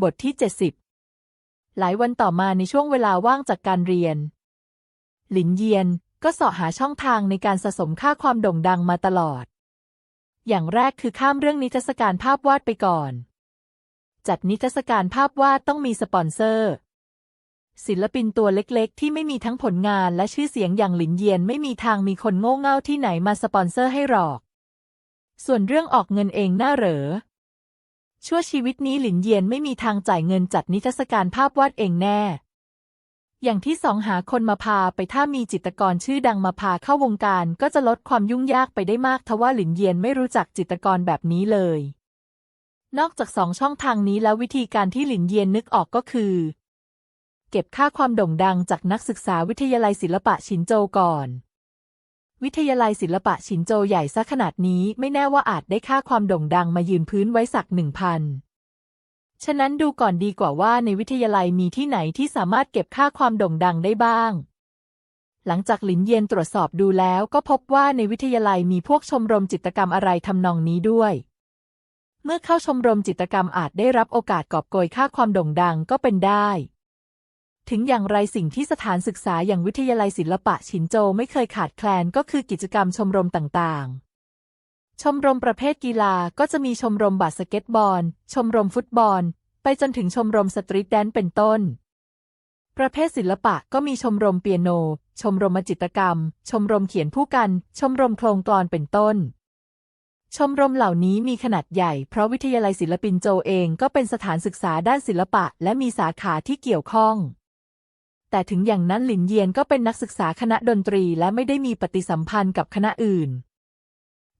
บทที่ 70 หลายวันต่อมาในช่วงเวลาว่างจากการเรียน หลินเยียนก็เสาะหาช่องทางในการสะสมค่าความโด่งดังมาตลอด อย่างแรกคือข้ามเรื่องนิทรรศการภาพวาดไปก่อน จัดนิทรรศการภาพวาดต้องมีสปอนเซอร์ ศิลปินตัวเล็กๆ ที่ไม่มีทั้งผลงานและชื่อเสียงอย่างหลินเยียนไม่มีทางมีคนโง่เง่าที่ไหนมาสปอนเซอร์ให้หรอก ส่วนเรื่องออกเงินเองน่าเหรอ ชั่วชีวิตนี้หลินเยียนไม่มีทางจ่ายเงินจัดนิทรรศการภาพวาดเองแน่ อย่างที่สองหาคนมาพาไปถ้ามีจิตรกรชื่อดังมาพาเข้าวงการ ก็จะลดความยุ่งยากไปได้มากทว่าหลินเยียนไม่รู้จักจิตรกรแบบนี้เลย นอกจากสองช่องทางนี้แล้ววิธีการที่หลินเยียนนึกออกก็คือ เก็บค่าความโด่งดังจากนักศึกษาวิทยาลัยศิลปะชินโจก่อน วิทยาลัยศิลปะชินโจใหญ่ซะขนาดนี้ไม่แน่ว่าอาจได้ค่าความโด่งดังมายืนพื้นไว้สักหนึ่งพันฉะนั้นดูก่อนดีกว่าว่าในวิทยาลัยมีที่ไหนที่สามารถเก็บค่าความโด่งดังได้บ้าง หลังจากหลินเยียนตรวจสอบดูแล้วก็พบว่าในวิทยาลัยมีพวกชมรมจิตรกรรมอะไรทำนองนี้ด้วย เมื่อเข้าชมรมจิตรกรรมอาจได้รับโอกาสกอบโกยค่าความโด่งดังก็เป็นได้ ถึงอย่างไรสิ่งที่สถานศึกษาอย่างวิทยาลัยศิลปะฉินโจไม่เคยขาดแคลนก็คือกิจกรรมชมรมต่างๆ ชมรมประเภทกีฬาก็จะมีชมรมบาสเกตบอล ชมรมฟุตบอล ไปจนถึงชมรมสตรีทแดนซ์เป็นต้น ประเภทศิลปะก็มีชมรมเปียโน ชมรมจิตรกรรม ชมรมเขียนผู้กัน ชมรมโครงกลอนเป็นต้นชมรมเหล่านี้มีขนาดใหญ่เพราะวิทยาลัยศิลปินโจเองก็เป็นสถานศึกษาด้านศิลปะ และมีสาขาที่เกี่ยวข้อง แต่ถึงอย่างนั้นหลินเยียนก็เป็นนักศึกษาคณะดนตรีและไม่ได้มีปฏิสัมพันธ์กับคณะอื่น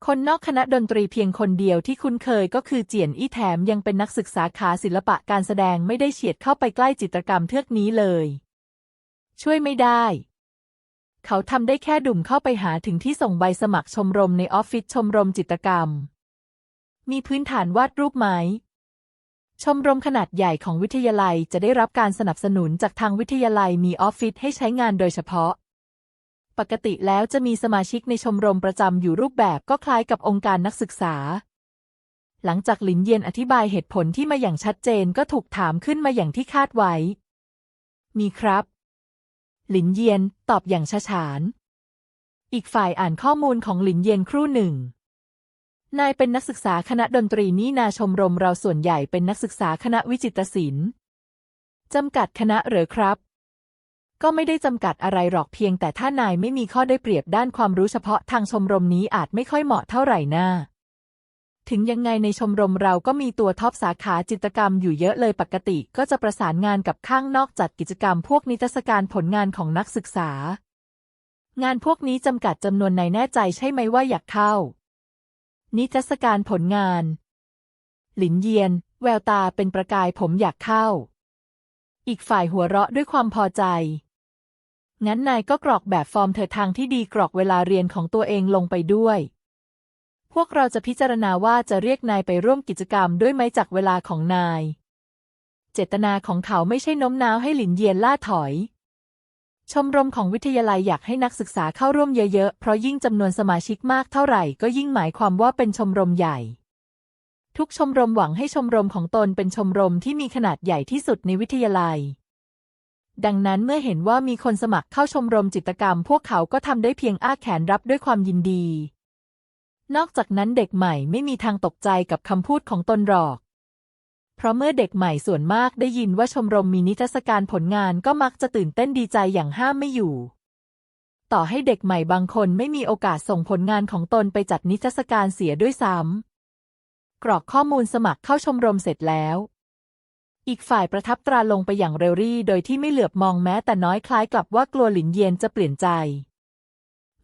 คนนอกคณะดนตรีเพียงคนเดียวที่คุ้นเคยก็คือเจียนอี้แถมยังเป็นนักศึกษาขาศิลปะการแสดงไม่ได้เฉียดเข้าไปใกล้จิตรกรรมเทือกนี้เลย ช่วยไม่ได้ เขาทำได้แค่ดุ่มเข้าไปหาถึงที่ส่งใบสมัครชมรมในออฟฟิศชมรมจิตรกรรม มีพื้นฐานวาดรูปไหม ชมรมขนาดใหญ่ของวิทยาลัยจะได้รับการสนับสนุนจากทางวิทยาลัยมีออฟฟิศให้ใช้งานโดยเฉพาะ ปกติแล้วจะมีสมาชิกในชมรมประจำอยู่รูปแบบก็คล้ายกับองค์การนักศึกษา หลังจากหลินเยียนอธิบายเหตุผลที่มาอย่างชัดเจนก็ถูกถามขึ้นมาอย่างที่คาดไว้ มีครับ หลินเยียนตอบอย่างฉาฉานอีกฝ่ายอ่านข้อมูลของหลินเยียนครู่หนึ่ง นายเป็นนักศึกษาคณะดนตรีนี่นาชมรมเราส่วนใหญ่เป็นนักศึกษาคณะวิจิตรศิลป์จำกัดคณะหรือครับ ก็ไม่ได้จำกัดอะไรหรอกเพียงแต่ถ้านายไม่มีข้อได้เปรียบด้านความรู้เฉพาะทางชมรมนี้อาจไม่ค่อยเหมาะเท่าไหร่น่าถึงยังไงในชมรมเราก็มีตัวท็อปสาขาจิตรกรรมอยู่เยอะเลยปกติ ก็จะประสานงานกับข้างนอกจัดกิจกรรมพวกนิทรรศการผลงานของนักศึกษา งานพวกนี้จำกัดจำนวนนายแน่ใจใช่ไหมว่าอยากเข้า นิทรรศการผลงาน หลินเยียน แววตาเป็นประกายผมอยากเข้า อีกฝ่ายหัวเราะด้วยความพอใจ งั้นนายก็กรอกแบบฟอร์มเธอทางที่ดีกรอกเวลาเรียนของตัวเองลงไปด้วย พวกเราจะพิจารณาว่าจะเรียกนายไปร่วมกิจกรรมด้วยไหมจากเวลาของนาย เจตนาของเขาไม่ใช่โน้มน้าวให้หลินเยียนล่าถอย ชมรมของวิทยาลัยอยากให้นักศึกษาเข้าร่วมเยอะๆ เพราะยิ่งจำนวนสมาชิกมากเท่าไหร่ก็ยิ่งหมายความว่าเป็นชมรมใหญ่ ทุกชมรมหวังให้ชมรมของตนเป็นชมรมที่มีขนาดใหญ่ที่สุดในวิทยาลัย ดังนั้นเมื่อเห็นว่ามีคนสมัครเข้าชมรมจิตรกรรม พวกเขาก็ทำได้เพียงอ้าแขนรับด้วยความยินดี นอกจากนั้นเด็กใหม่ไม่มีทางตกใจกับคำพูดของตนหรอก เพราะเมื่อเด็กใหม่ส่วนมากได้ยินว่าชมรมมีนิทรรศการผลงานก็มักจะตื่นเต้นดีใจอย่างห้ามไม่อยู่ ต่อให้เด็กใหม่บางคนไม่มีโอกาสส่งผลงานของตนไปจัดนิทรรศการเสียด้วยซ้ำกรอกข้อมูลสมัครเข้าชมรมเสร็จแล้ว อีกฝ่ายประทับตราลงไปอย่างเรวรี่ โดยที่ไม่เหลือบมองแม้แต่น้อยคล้ายกับว่ากลัวหลินเยียนจะเปลี่ยนใจ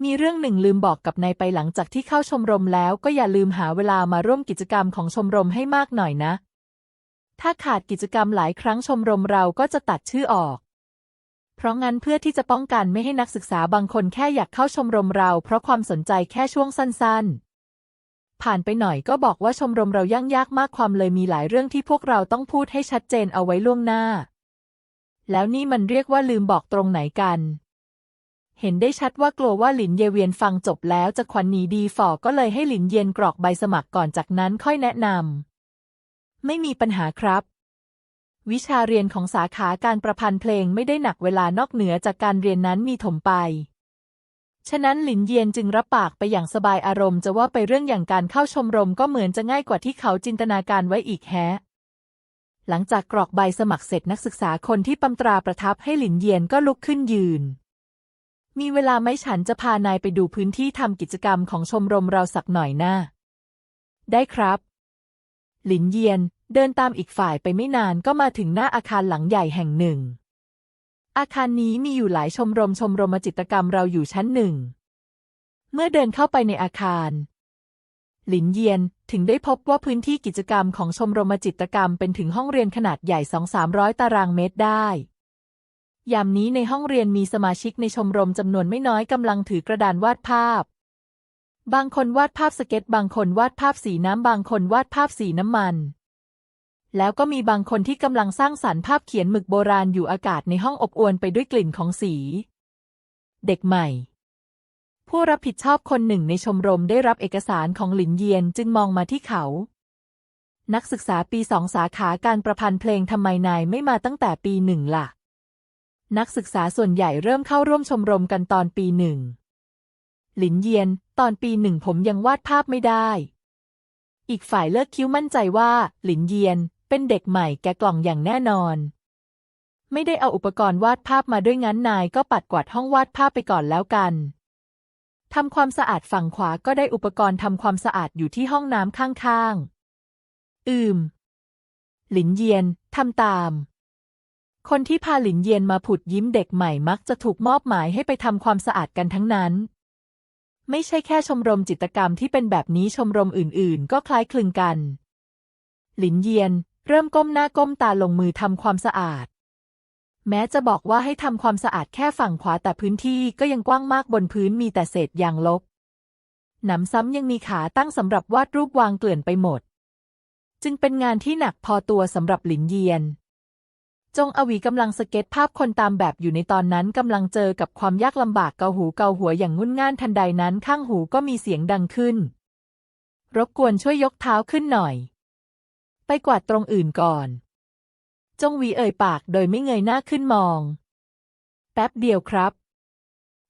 มีเรื่องหนึ่งลืมบอกกับนายไปหลังจากที่เข้าชมรมแล้วก็อย่าลืมหาเวลามาร่วมกิจกรรมของชมรมให้มากหน่อยนะ ถ้าขาดกิจกรรมหลายครั้งชมรมเราก็จะตัดชื่อออก เพราะงั้นเพื่อที่จะป้องกันไม่ให้นักศึกษาบางคนแค่อยากเข้าชมรมเรา เพราะความสนใจแค่ช่วงสั้น ๆ ผ่านไปหน่อยก็บอกว่าชมรมเรายั่งยากมากความเลยมีหลายเรื่องที่พวกเราต้องพูดให้ชัดเจนเอาไว้ล่วงหน้า แล้วนี่มันเรียกว่าลืมบอกตรงไหนกันเห็นได้ชัดว่ากลัวว่าหลินเยเวียนฟังจบแล้วจะควันหนีดีฝ่อก็เลยให้หลินเย็นกรอกใบสมัครก่อนจากนั้นค่อยแนะนำ ไม่มีปัญหาครับ วิชาเรียนของสาขาการประพันธ์เพลงไม่ได้หนักเวลานอกเหนือจากการเรียนนั้นมีถมไป ฉะนั้นหลินเยียนจึงรับปากไปอย่างสบายอารมณ์จะว่าไปเรื่องอย่างการเข้าชมรมก็เหมือนจะง่ายกว่าที่เขาจินตนาการไว้อีกแฮะหลังจากกรอกใบสมัครเสร็จนักศึกษาคนที่ปั๊มตราประทับให้หลินเยียนก็ลุกขึ้นยืน มีเวลาไหมฉันจะพานายไปดูพื้นที่ทำกิจกรรมของชมรมเราสักหน่อยนะได้ครับ หลินเยียนเดินตามอีกฝ่ายไปไม่นานก็มาถึงหน้าอาคารหลังใหญ่แห่งหนึ่ง อาคารนี้มีอยู่หลายชมรมชมรมจิตกรรมเราอยู่ชั้นหนึ่ง เมื่อเดินเข้าไปในอาคาร หลินเยียนถึงได้พบว่าพื้นที่กิจกรรมของชมรมจิตกรรมเป็นถึงห้องเรียนขนาดใหญ่สองสามร้อยตารางเมตรได้ ยามนี้ในห้องเรียนมีสมาชิกในชมรมจำนวนไม่น้อยกำลังถือกระดานวาดภาพ บางคนวาดภาพสเก็ต บางคนวาดภาพสีน้ำ บางคนวาดภาพสีน้ำมัน แล้วก็มีบางคนที่กำลังสร้างสรรค์ภาพเขียนหมึกโบราณอยู่อากาศในห้องอบอวลไปด้วยกลิ่นของสี เด็กใหม่ ผู้รับผิดชอบคนหนึ่งในชมรมได้รับเอกสารของหลินเยียนจึงมองมาที่เขา นักศึกษาปีสองสาขาการประพันธ์เพลงทำไมนายไม่มาตั้งแต่ปีหนึ่งล่ะ นักศึกษาส่วนใหญ่เริ่มเข้าร่วมชมรมกันตอนปีหนึ่ง หลินเยียน ตอนปีหนึ่งผมยังวาดภาพไม่ได้ อีกฝ่ายเลิกคิ้วมั่นใจว่า หลินเยียน เป็นเด็กใหม่แกกล่องอย่างแน่นอน ไม่ได้เอาอุปกรณ์วาดภาพมาด้วยงั้นนายก็ปัดกวาดห้องวาดภาพไปก่อนแล้วกันทำความสะอาดฝั่งขวาก็ได้อุปกรณ์ทำความสะอาดอยู่ที่ห้องน้ำข้างๆ อืม หลินเยียนทำตาม คนที่พาหลินเยียนมาผุดยิ้มเด็กใหม่มักจะถูกมอบหมายให้ไปทำความสะอาดกันทั้งนั้น ไม่ใช่แค่ชมรมจิตกรรมที่เป็นแบบนี้ชมรมอื่น ๆ ก็คล้ายคลึงกัน หลินเยียน เริ่มก้มหน้าก้มตาลงมือทำความสะอาด แม้จะบอกว่าให้ทำความสะอาดแค่ฝั่งขวาแต่พื้นที่ก็ยังกว้างมากบนพื้นมีแต่เศษยางลบหนำซ้ำยังมีขาตั้งสำหรับวาดรูปวางเกลื่อนไปหมด จึงเป็นงานที่หนักพอตัวสำหรับหลินเยียน จงอวีกำลังสเก็ตภาพคนตามแบบอยู่ในตอนนั้นกำลังเจอกับความยากลำบากเกาหูเกาหัวอย่างงุ่นง่านทันใดนั้นข้างหูก็มีเสียงดังขึ้น รบกวนช่วยยกเท้าขึ้นหน่อย ไปกวาดตรงอื่นก่อน จงวีเอ่ยปากโดยไม่เงยหน้าขึ้นมอง แป๊บเดียวครับ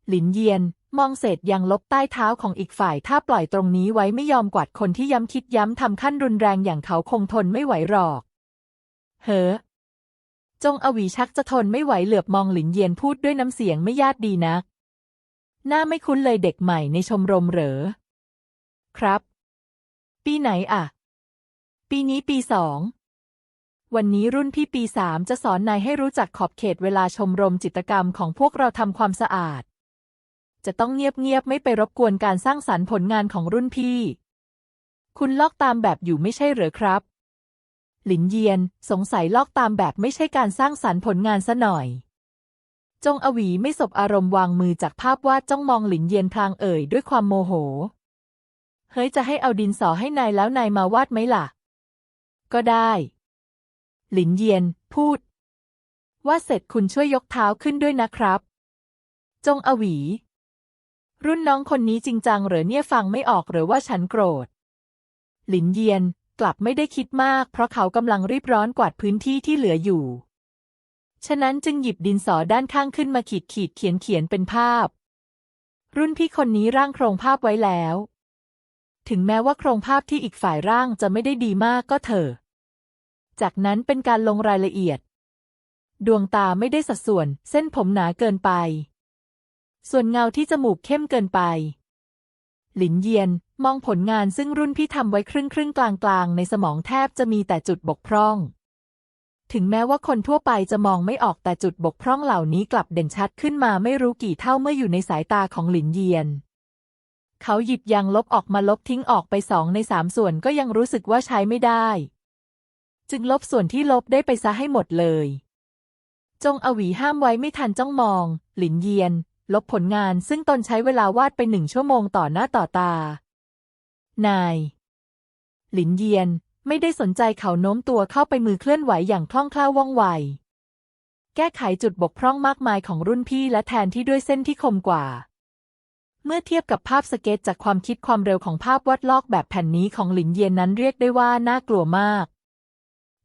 หลินเยียนมองเศษยางลบใต้เท้าของอีกฝ่าย ถ้าปล่อยตรงนี้ไว้ไม่ยอมกวาดคนที่ย้ำคิดย้ำทำขั้นรุนแรงอย่างเขาคงทนไม่ไหวหรอก เฮ้อ จงอวีชักจะทนไม่ไหวเหลือบมองหลินเยียนพูดด้วยน้ำเสียงไม่ญาติดีนัก หน้าไม่คุ้นเลยเด็กใหม่ในชมรมเหรอ ครับ ปีไหนอะปีนี้ปีสอง วันนี้รุ่นพี่ปีสามจะสอนนายให้รู้จักขอบเขตเวลาชมรมจิตกรรมของพวกเราทำความสะอาด จะต้องเงียบๆไม่ไปรบกวนการสร้างสรรค์ผลงานของรุ่นพี่ คุณลอกตามแบบอยู่ไม่ใช่เหรอครับ หลินเยียน สงสัยลอกตามแบบไม่ใช่การสร้างสรรค์ผลงานซะหน่อย จงอวีไม่สบอารมณ์วางมือจากภาพวาดจ้องมองหลินเยียนพลางเอ่ยด้วยความโมโห เฮ้ยจะให้เอาดินสอให้นายแล้วนายมาวาดไหมล่ะ ก็ได้ หลินเยียน พูด ว่าเสร็จคุณช่วยยกเท้าขึ้นด้วยนะครับ จงอวี รุ่นน้องคนนี้จริงจังเหรอเนี่ยฟังไม่ออกหรือว่าฉันโกรธหลินเยียน กลับไม่ได้คิดมาก เพราะเขากำลังรีบร้อนกวาดพื้นที่ที่เหลืออยู่ ฉะนั้นจึงหยิบดินสอด้านข้างขึ้นมาขีดขีดเขียนเขียนเป็นภาพ รุ่นพี่คนนี้ร่างโครงภาพไว้แล้ว ถึงแม้ว่าโครงภาพที่อีกฝ่ายร่างจะไม่ได้ดีมากก็เถอะ จากนั้นเป็นการลงรายละเอียด ดวงตาไม่ได้สัดส่วน เส้นผมหนาเกินไป ส่วนเงาที่จมูกเข้มเกินไป หลินเยียน มองผลงานซึ่งรุ่นพี่ทำไว้ครึ่งครึ่งกลางกลางในสมองแทบจะมีแต่จุดบกพร่อง ถึงแม้ว่าคนทั่วไปจะมองไม่ออกแต่จุดบกพร่องเหล่านี้กลับเด่นชัดขึ้นมาไม่รู้กี่เท่าเมื่ออยู่ในสายตาของหลินเยียน เขาหยิบยางลบออกมาลบทิ้งออกไปสองในสามส่วนก็ยังรู้สึกว่าใช้ไม่ได้ จึงลบส่วนที่ลบได้ไปซะให้หมดเลย จงอวีห้ามไว้ไม่ทันจ้องมอง หลินเยียน ลบผลงานซึ่งตนใช้เวลาวาดไปหนึ่งชั่วโมงต่อหน้าต่อตา นาย หลินเยียนไม่ได้สนใจเขาโน้มตัวเข้าไปมือเคลื่อนไหวอย่างคล่องแคล่วว่องไว แก้ไขจุดบกพร่องมากมายของรุ่นพี่และแทนที่ด้วยเส้นที่คมกว่า เมื่อเทียบกับภาพสเก็ตจากความคิดความเร็วของภาพวาดลอกแบบแผ่นนี้ของหลินเยียนนั้นเรียกได้ว่าน่ากลัวมาก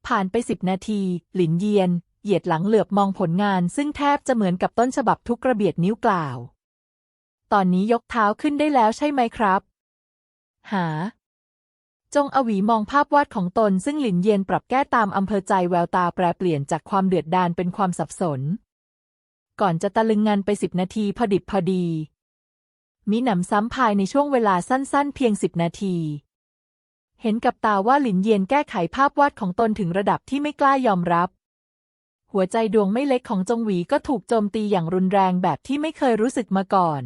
ผ่านไปสิบนาที หลินเยียน เหยียดหลังเหลือบมองผลงาน ซึ่งแทบจะเหมือนกับต้นฉบับทุกระเบียดนิ้วกล่าว ตอนนี้ยกเท้าขึ้นได้แล้วใช่ไหมครับ หา จงอวีมองภาพวาดของตนซึ่งหลินเยียนปรับแก้ตามอำเภอใจแววตาแปรเปลี่ยนจากความเดือดดาลเป็นความสับสน ก่อนจะตะลึงงานไปสิบนาทีพอดิบพอดีมีหนำซ้ำภายในช่วงเวลาสั้นๆ เพียงสิบนาทีเห็นกับตาว่าหลินเยียนแก้ไขภาพวาดของตนถึงระดับที่ไม่กล้ายอมรับ หัวใจดวงไม่เล็กของจงหวีก็ถูกโจมตีอย่างรุนแรงแบบที่ไม่เคยรู้สึกมาก่อน